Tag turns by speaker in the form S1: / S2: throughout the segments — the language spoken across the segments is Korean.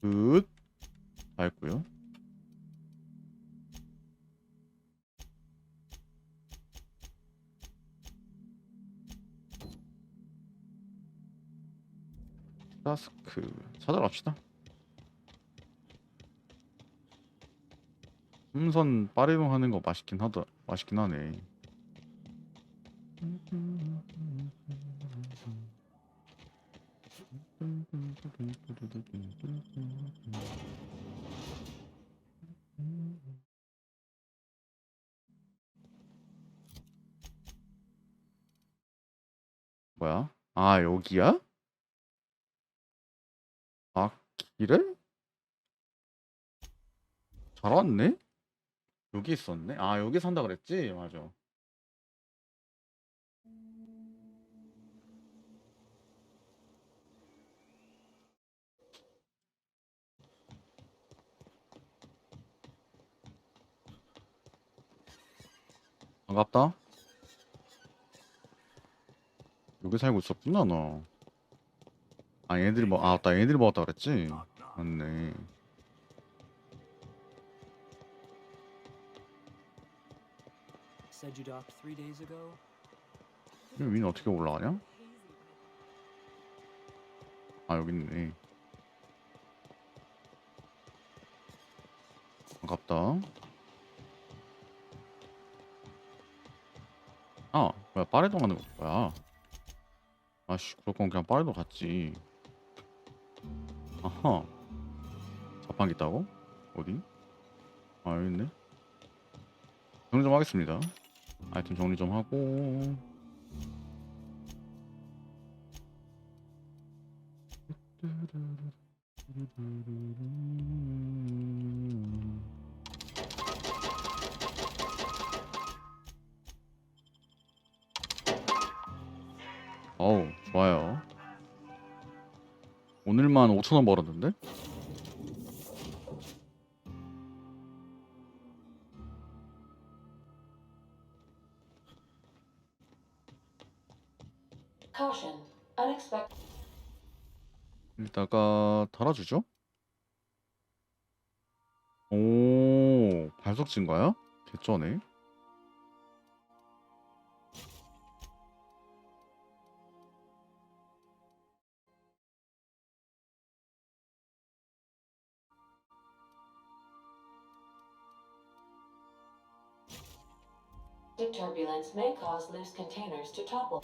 S1: 굿. 다 했고요. 타스크 찾아러 갑시다. 음선 빠르동 하는 거 맛있긴 하더 맛있긴 하네. 뭐야? 아 여기야? 아 길에? 잘 왔네? 여기 있었네? 아 여기 산다 그랬지? 맞아. 반갑다. 여기 살고 있었구나 너. 아 얘네들이 뭐, 아 맞다 얘네들이 먹었다 그랬지? 맞네. 이 위는 어떻게 올라가냐? 아 여기 있네. 반갑다. 아 뭐야 빠레동 하는 거 뭐야? 아씨 거면 그냥 빠레동 갔지. 아하. 자판기 있다고? 어디? 아 여기 있네. 정리 좀 하겠습니다. 아이템 정리 좀 하고. 5만 5천 원 벌었는데? 일단가 달아주죠. 오, 발석진가요? 개쩌네.
S2: Turbulence may cause loose containers to topple.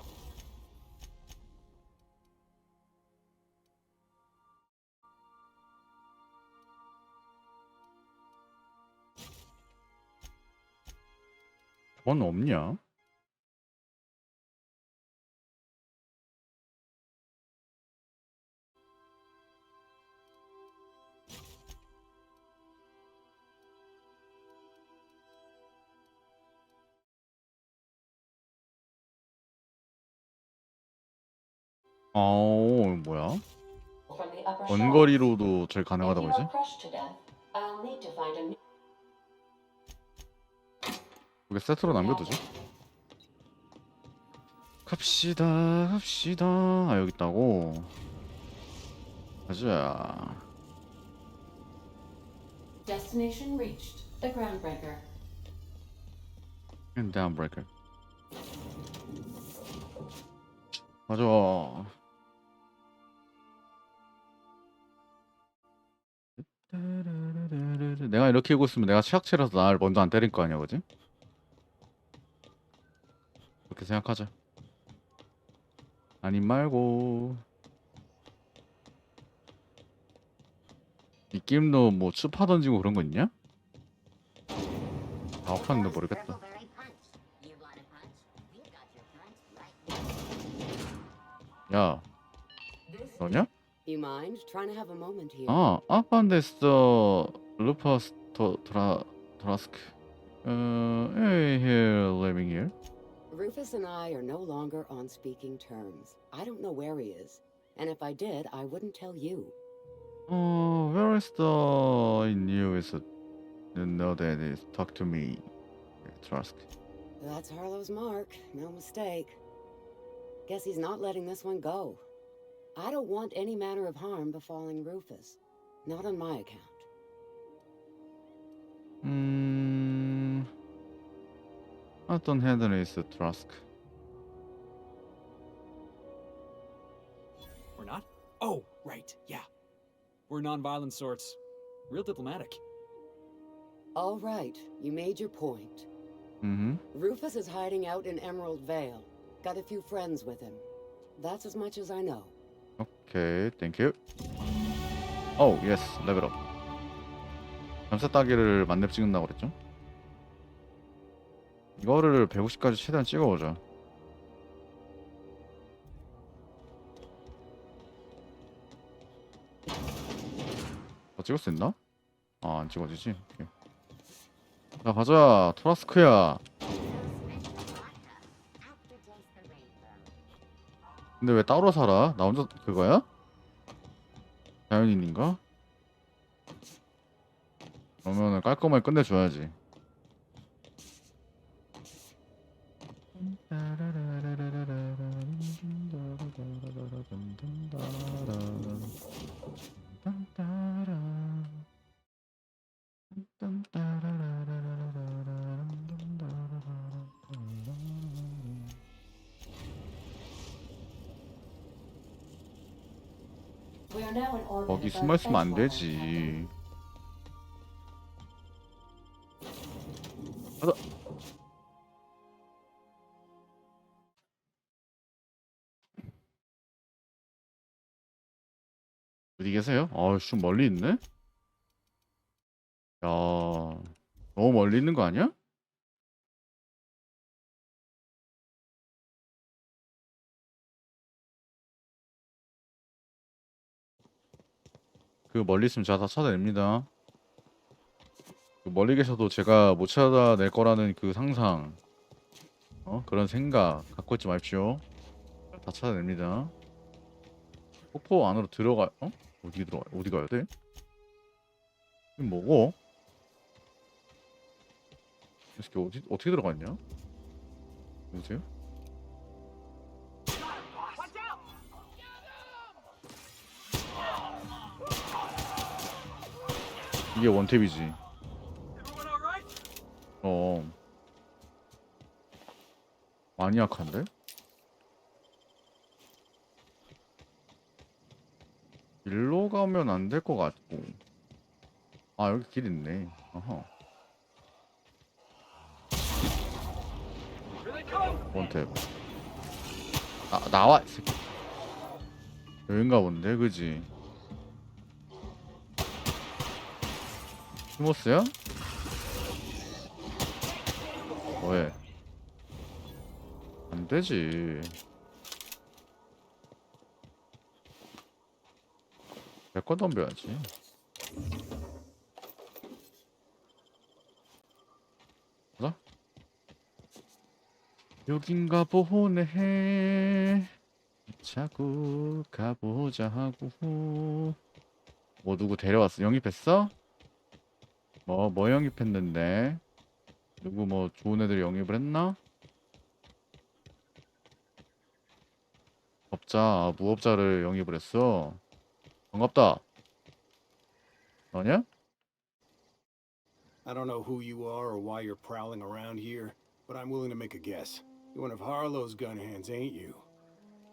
S1: 저건 없냐? 아오 뭐야? 원거리로도
S2: If
S1: 가능하다고 이제? 이게 세트로 남겨두죠. 갑시다, 갑시다. 아 여기 있다고. 가자.
S2: Destination reached. The groundbreaker.
S1: And down breaker. 맞아. 내가 이렇게 하고 있으면 내가 취약체라서 나를 먼저 안 때릴 거 아니야, 그지? 그렇게 생각하자. 아님 말고. 이 게임도 뭐 추파 던지고 그런 거 있냐? 아, 아팠는데 모르겠다. 야, 너냐?
S3: You mind trying to have a moment here?
S1: 아, 아판데스 루파스 도 드라 드라스크. 어, here living here.
S3: Rufus and I are no longer on speaking terms. I don't know where he is. And if I did, I wouldn't tell you.
S1: 어, where is the in you is it? No, that is talk to me. Trask.
S3: That's Harlow's mark. No mistake. Guess he's not letting this one go. I don't want any manner of harm befalling Rufus. Not on my account.
S1: Hmm. Anton Heather is a Trusk.
S4: We're not? Oh, right, yeah. We're non-violent sorts. Real diplomatic.
S3: All right, you made your point.
S1: Mm-hmm.
S3: Rufus is hiding out in Emerald Vale. Got a few friends with him. That's as much as I know.
S1: 오케이, 땡큐. 오, 예스, 레벨업. 점사 따기를 만렙 찍는다고 그랬죠? 이거를 150까지 최대한 찍어보자. 더 찍을 수 있나? 아, 안 찍어지지? 오케이. 자, 가자. 토라스크야. 근데 왜 따로 살아? 나 혼자 그거야? 자연인인가? 그러면은 깔끔하게 끝내줘야지. 거기 숨어 있으면 안. 되지. 가자. 어디 계세요? 아씨 좀 멀리 있네. 야, 너무 멀리 있는 거 아니야? 그 멀리 있으면 제가 다 찾아냅니다. 그 멀리 계셔도 제가 못 찾아낼 거라는 그 상상, 어 그런 생각 갖고 있지 마십시오. 다 찾아냅니다. 폭포 안으로 들어가, 어? 어디 들어가? 어디 가야 돼? 이거 뭐고? 이 새끼 어디 어떻게 들어갔냐? 누구세요? 이게 원탭이지. 어. 많이 약한데? 일로 가면 안 될 것 같고. 아, 여기 길 있네. 어허. 원탭. 아, 나와! 이 새끼. 여긴가 본데, 그지? 티모스야? 뭐해? 안 되지. 내거 덤벼야지. 가자. 여긴가 보네. 자꾸 가보자 하고. 뭐 누구 데려왔어? 영입했어? 뭐, 뭐 영입했는데? 누구 뭐 좋은 애들 영입을 했나? 업자, 아, 무업자를 영입을 했어. 반갑다. 너냐?
S5: I don't know who you are or why you're prowling around here, but I'm willing to make a guess. You're one of Harlow's gun hands, ain't you?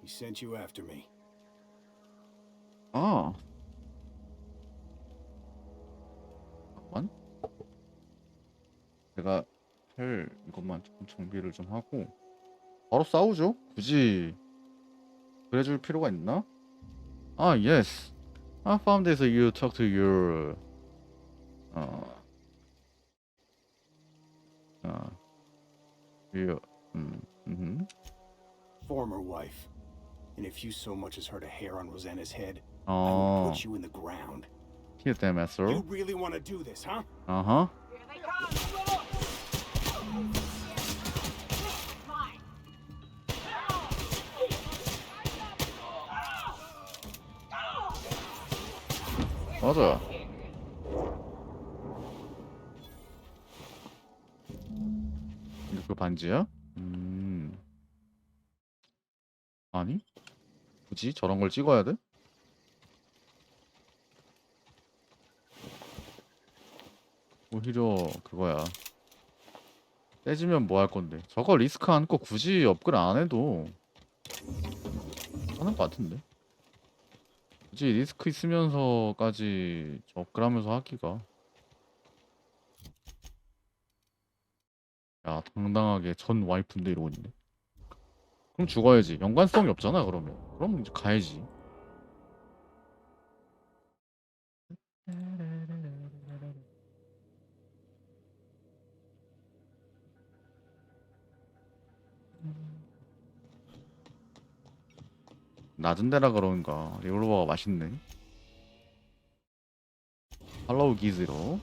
S5: He sent you after me.
S1: 아. 잠 제가 할 이것만 조금 정비를 좀 하고 바로 싸우죠. 굳이 그래줄 필요가 있나? 아, yes. I found this. You talk to your 어, 어, you, 음, 음,
S5: Former wife. And if you so much as hurt a hair on Rosanna's head, I will
S1: 어,
S5: put you in the ground.
S1: here them, sir.
S5: You really want to do this, huh?
S1: Uh huh. 맞아. 이거 그 반지야? 음. 아니? 굳이 저런 걸 찍어야 돼? 오히려 그거야. 떼지면 뭐 할 건데? 저거 리스크 안고 굳이 업글 안 해도 하는 것 같은데. 굳이 리스크 있으면서까지 저 업글하면서 하기가. 야 당당하게 전 와이프인데 이러고 있네. 그럼 죽어야지. 연관성이 없잖아 그러면. 그럼 이제 가야지. 낮은 데라 그런가. 리볼버가 맛있네. 팔로우 기즈로.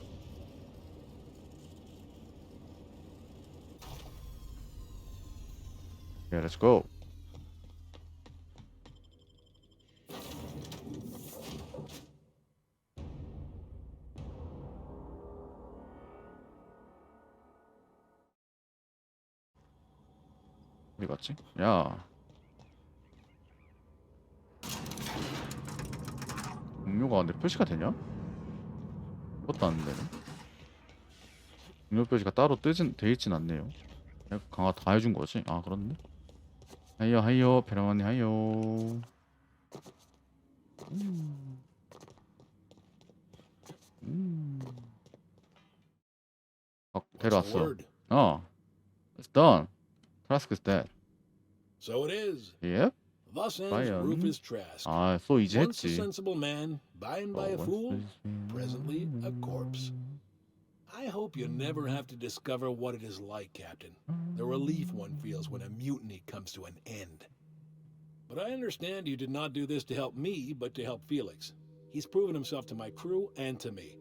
S1: 예, 렛츠 근데 표시가 되냐? 그것도 안 되네. 동료 표시가 따로 뜨진 돼 있진 않네요. 강화 다 해준 거지? 아 그렇네. 하이요 하이요 베라마니 하이요. 음. 음. 아, 데려왔어. 어. It's done. Trask is dead.
S6: So it is.
S1: Yep.
S6: Thus ends
S1: Brian.
S6: Rufus Trask.
S1: 아, 소 이제
S6: Once a
S1: 했지.
S6: sensible man, by and by a
S1: 어,
S6: fool.
S1: once
S6: presently a corpse. I hope you never have to discover what it is like, Captain. The relief one feels when a mutiny comes to an end. But I understand you did not do this to help me, but to help Felix. He's proven himself to my crew and to me.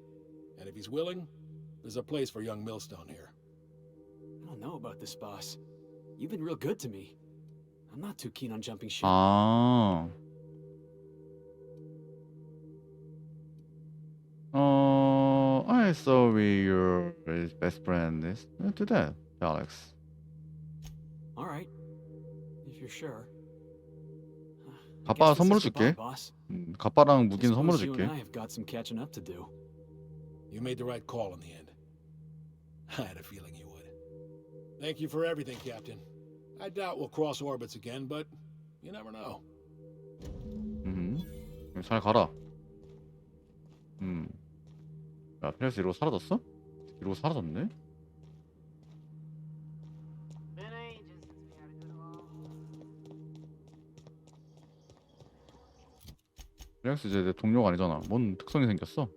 S6: And if he's willing, there's a place for young Millstone here.
S4: I don't know about this, boss. You've been real good to me. I'm not too keen on jumping ship.
S1: 아. 어, I saw where your best friend is. Uh, Do that, Alex.
S4: All right, if you're sure. I
S1: 가빠
S4: guess this
S1: 선물로
S4: is goodbye,
S1: 줄게.
S4: boss.
S1: 음, 가빠랑
S4: I
S1: 무기는 선물로
S4: suppose you
S1: 줄게.
S4: and I have got some catching up to do.
S6: You made the right call in the end. I had a feeling you would. Thank you for everything, Captain. I doubt we'll cross orbits again, but you never know.
S1: 음, 잘 가라. 음. 야, 피렉스 이러고 사라졌어? 이러고 사라졌네? 피렉스 이제 내 동료가 아니잖아. 뭔 특성이 생겼어?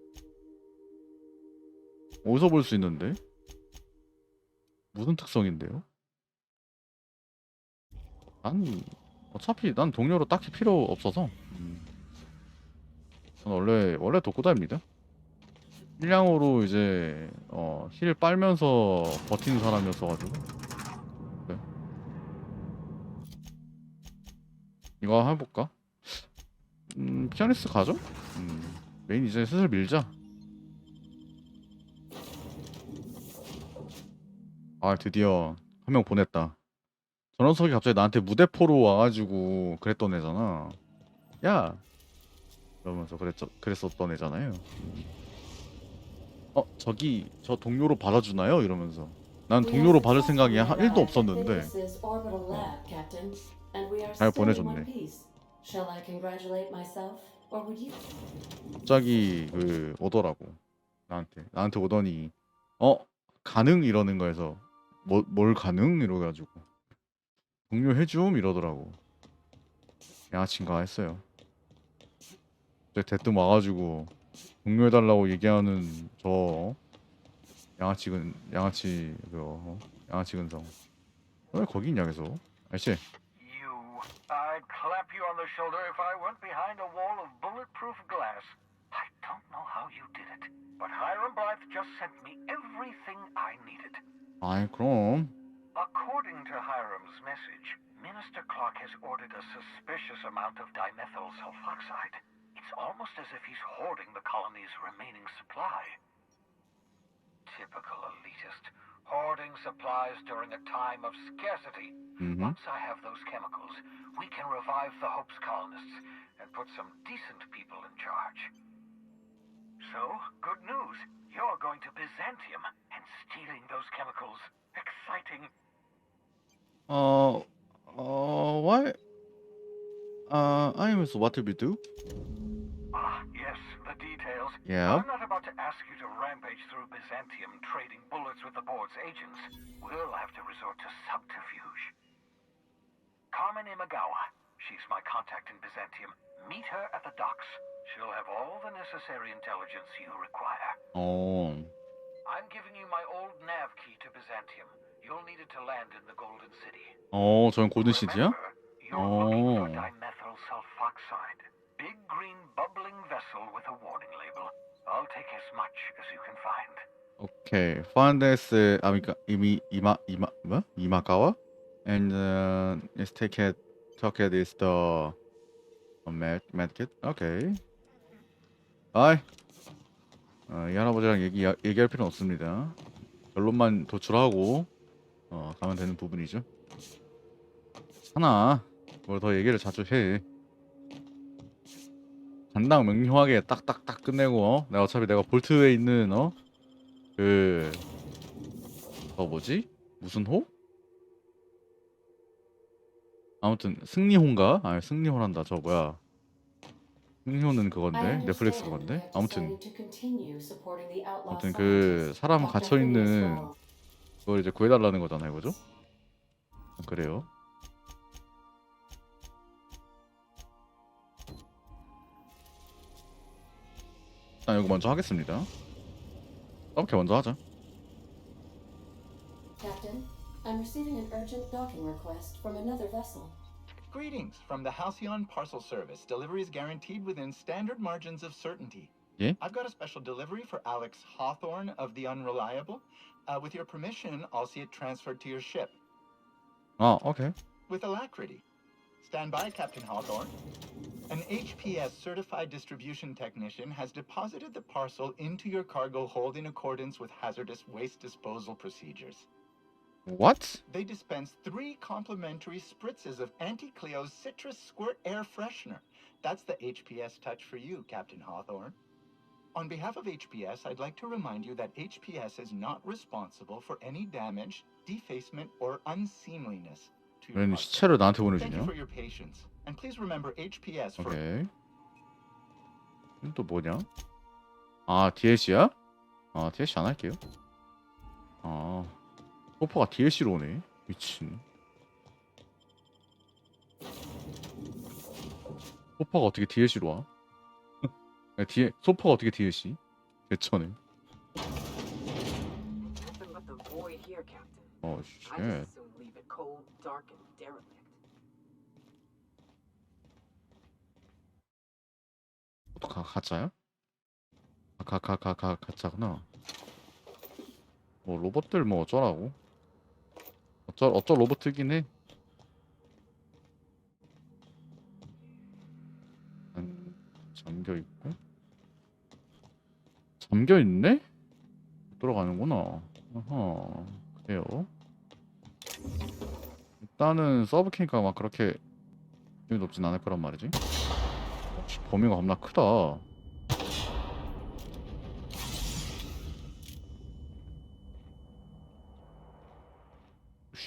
S1: 어디서 볼 수 있는데? 무슨 특성인데요? 난 어차피 난 동료로 딱히 필요 없어서 음. 전 원래 원래 독고다입니다. 힐량으로 이제 어, 힐 빨면서 버티는 사람이었어가지고 네. 이거 해볼까? 음 피아니스트 가죠? 음 메인 이제 슬슬 밀자. 아 드디어 한 명 보냈다. 저 녀석이 갑자기 나한테 무대포로 와가지고 그랬던 애잖아. 야! 이러면서 그랬죠, 그랬었던 애잖아요. 어, 저기 저 동료로 받아주나요? 이러면서. 난 동료로 받을 생각이 하,
S2: successfully
S1: 1도
S2: arrived at
S1: 없었는데 잘 보내줬네. 갑자기 그 오더라고. 나한테 나한테 오더니 어 가능 이러는 거에서 뭐, 뭘 가능 이러가지고 동료 해줌 이러더라고. 양아친가 했어요. 대뜸 와가지고 동료 해달라고 얘기하는 저 양아치 근 양아치 그 어? 양아치 근성 왜 거기 있냐 계속 알지?
S7: I'd clap you on the shoulder if I weren't behind a wall of bulletproof glass. I don't know how you did it, but Hiram Blythe just sent me everything I needed.
S1: 아이 그럼
S7: According to Hiram's message, Minister Clark has ordered a suspicious amount of dimethyl sulfoxide. It's almost as if he's hoarding the colony's remaining supply. Typical elitist, hoarding supplies during a time of scarcity.
S1: 음.
S7: Once I have those chemicals, we can revive the Hope's colonists and put some decent people in charge. So, good news. You're going to Byzantium stealing those chemicals. Exciting.
S1: Oh, uh, oh, uh, what? Uh, I'm what did we do?
S7: Ah, yes, the details.
S1: Yeah.
S7: I'm not about to ask you to rampage through Byzantium trading bullets with the board's agents. We'll have to resort to subterfuge. Carmen Imagawa. She's my contact in Byzantium. Meet her at the docks. She'll have all the necessary intelligence you require.
S1: Oh.
S7: I'm giving you my old nav key to Byzantium. You'll need it to land in the Golden City.
S1: 어, 저는 골든시티야?
S7: Remember, you're looking for
S1: Oh.
S7: dimethyl sulfoxide. Big green bubbling vessel with a warning label. I'll take as much as you can find.
S1: 오케이. 파운데스 아 그러니까 이미 이마 이마 뭐? 이마가와? And uh, let's take it. Take it is the uh, med medkit. 오케이. 아이. 어, 이 할아버지랑 얘기 얘기할 필요는 없습니다. 결론만 도출하고 어, 가면 되는 부분이죠. 하나. 뭘 더 얘기를 자주 해. 간당 명료하게 딱딱딱 끝내고 어? 내가 어차피 내가 볼트에 있는 어? 그... 어 뭐지? 무슨 호? 아무튼 승리호인가? 아 승리호란다 저 뭐야
S2: I
S1: 그건데 넷플릭스 그건데 아무튼 아무튼 그. 사람. 갇혀 있는. 그걸 이제 구해달라는 거잖아요 그죠? 그래요 일단 이거 먼저 하겠습니다 이렇게 먼저 하자
S2: Captain, I'm receiving an urgent docking request from another vessel.
S8: Greetings from the Halcyon Parcel Service. Deliveries guaranteed within standard margins of certainty.
S1: Yeah.
S8: I've got a special delivery for Alex Hawthorne of The Unreliable. Uh, with your permission, I'll see it transferred to your ship.
S1: Oh, okay.
S8: With alacrity. Stand by, Captain Hawthorne. An HPS certified distribution technician has deposited the parcel into your cargo hold in accordance with hazardous waste disposal procedures.
S1: What?
S8: They dispense three complimentary spritzes of Anti-Cleo's Citrus Squirt Air Freshener. That's the HPS touch for you, Captain Hawthorne. On behalf of HPS, I'd like to remind you that HPS is not responsible for any damage, defacement, or unseemliness to your
S1: 웬
S8: parcel.
S1: 시체를 나한테
S8: Thank you
S1: 보내주냐?
S8: for your patience. And please remember HPS for
S1: 오케이. 이건 또 뭐냐? 아 DLC야? 아 DLC 안 할게요. 아 소퍼가 DLC로 오네. 미친. 소퍼가 어떻게 DLC로 와? 야, D 소퍼가 어떻게 DLC?
S9: Captain.
S1: 어 쉣. 가, 가짜야? 아, 가, 가, 가, 가, 가짜구나. 뭐, 로봇들 뭐 어쩌라고? 어쩌, 어쩌 로봇이긴 해. 음, 잠겨 있고. 잠겨 있네? 들어가는구나. 어허, 그래요. 일단은 서브 키니까 막 그렇게 힘이 높진 않을 거란 말이지. 범위가 겁나 크다.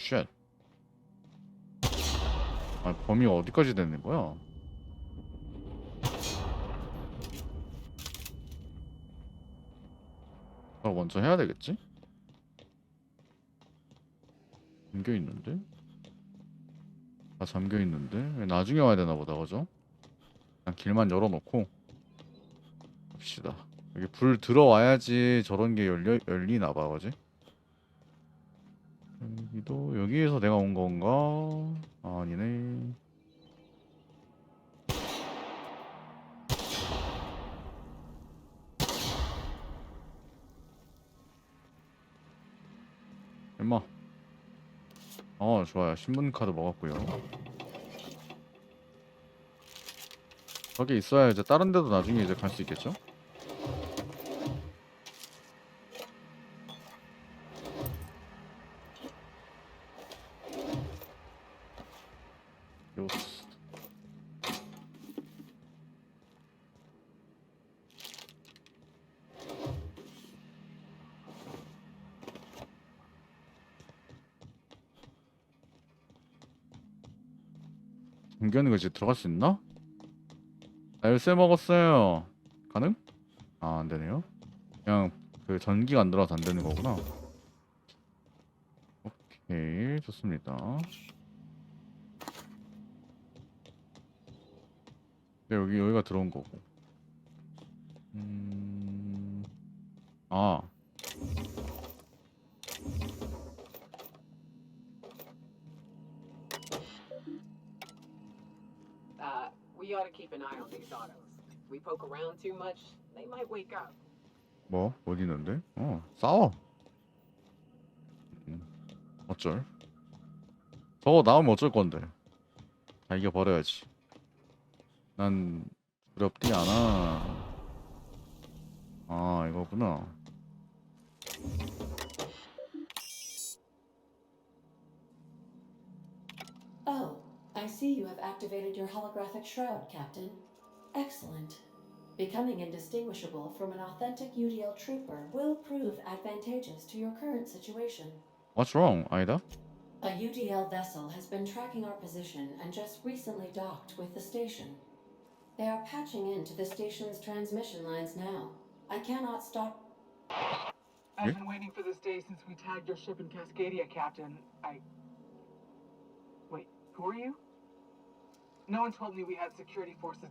S1: 쉣. 아, 범위가 어디까지 되는 거야? 나 먼저 해야 되겠지? 잠겨 있는데? 다 잠겨 있는데? 왜 나중에 와야 되나 보다, 그죠? 그냥 길만 열어놓고 봅시다. 여기 불 들어와야지 저런 게 열려 열리나 봐, 그지? 여기도 여기에서 내가 온 건가? 아, 아니네. 엄마. 어, 좋아요. 신분 카드 먹었고요. 저기 있어야 이제 다른 데도 나중에 이제 갈 수 있겠죠? 공개하는 거 이제 들어갈 수 있나? 나 열쇠 먹었어요. 가능? 아, 안 되네요. 그냥 그 전기가 안 들어와서 안 되는 거구나. 오케이, 좋습니다. 네, 여기 여기가 들어온 거고. 음, 아,
S9: Uh, we ought to keep an eye on these autos. If we poke around too much, they might wake up.
S1: 뭐 어디 있는데? 어, 싸워. 음, 어쩔? 저거 나오면 어쩔 건데? 다 이겨 버려야지. 난 두렵디 않아. 아, 이거구나.
S2: Oh, I see you have activated your holographic shroud, Captain. Excellent. Becoming indistinguishable from an authentic UDL trooper will prove advantageous to your current situation.
S1: What's wrong, Ida?
S2: A UDL vessel has been tracking our position and just recently docked with the station. They are patching into the station's transmission lines now. I cannot stop.
S10: I've been waiting for this day since we tagged your ship in Cascadia, Captain. I. Wait, who are you? No one told me we had security forces